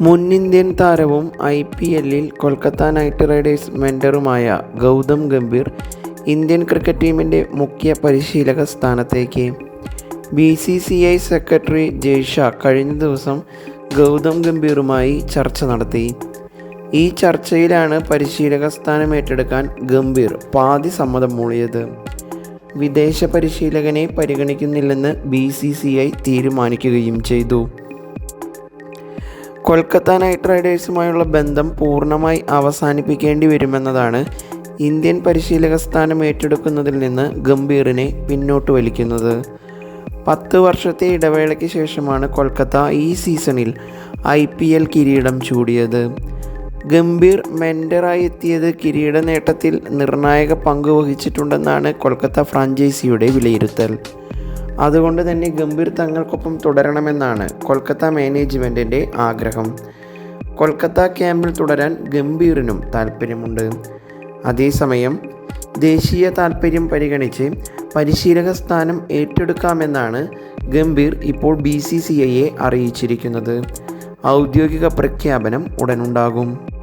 മുൻ ഇന്ത്യൻ താരവും I P എല്ലിൽ കൊൽക്കത്ത നൈറ്റ് റൈഡേഴ്സ് മെന്ററുമായ ഗൗതം ഗംഭീർ ഇന്ത്യൻ ക്രിക്കറ്റ് ടീമിന്റെ മുഖ്യ പരിശീലക സ്ഥാനത്തേക്ക്. B C C I secretary Jay Shah കഴിഞ്ഞ ദിവസം ഗൗതം ഗംഭീറുമായി ചർച്ച നടത്തി. ഈ ചർച്ചയിലാണ് പരിശീലക സ്ഥാനം ഏറ്റെടുക്കാൻ ഗംഭീർ പാതി സമ്മതം മൂളിയത്. വിദേശ പരിശീലകനെ പരിഗണിക്കുന്നില്ലെന്ന് ബി സി സി ഐ തീരുമാനിക്കുകയും ചെയ്തു. കൊൽക്കത്ത നൈറ്റ് റൈഡേഴ്സുമായുള്ള ബന്ധം പൂർണമായി അവസാനിപ്പിക്കേണ്ടി വരുമെന്നതാണ് ഇന്ത്യൻ പരിശീലക സ്ഥാനം ഏറ്റെടുക്കുന്നതിൽ നിന്ന് ഗംഭീറിനെ പിന്നോട്ട് വലിക്കുന്നത്. പത്ത് വർഷത്തെ ഇടവേളയ്ക്ക് ശേഷമാണ് കൊൽക്കത്ത ഈ സീസണിൽ ഐ പി എൽ കിരീടം ചൂടിയത്. ഗംഭീർ മെൻഡറായി എത്തിയത് കിരീട നേട്ടത്തിൽ നിർണായക പങ്ക് വഹിച്ചിട്ടുണ്ടെന്നാണ് കൊൽക്കത്ത ഫ്രാഞ്ചൈസിയുടെ വിലയിരുത്തൽ. അതുകൊണ്ട് തന്നെ ഗംഭീർ തങ്ങൾക്കൊപ്പം തുടരണമെന്നാണ് കൊൽക്കത്ത മാനേജ്മെന്റിന്റെ ആഗ്രഹം. കൊൽക്കത്ത ക്യാമ്പിൽ തുടരാൻ ഗംഭീറിനും താൽപ്പര്യമുണ്ട്. അതേസമയം ദേശീയ താൽപ്പര്യം പരിഗണിച്ച് പരിശീലക സ്ഥാനം ഏറ്റെടുക്കാമെന്നാണ് ഗംഭീർ ഇപ്പോൾ ബി സി സി ഐയെ അറിയിച്ചിരിക്കുന്നത്. ഔദ്യോഗിക പ്രഖ്യാപനം ഉടനുണ്ടാകും.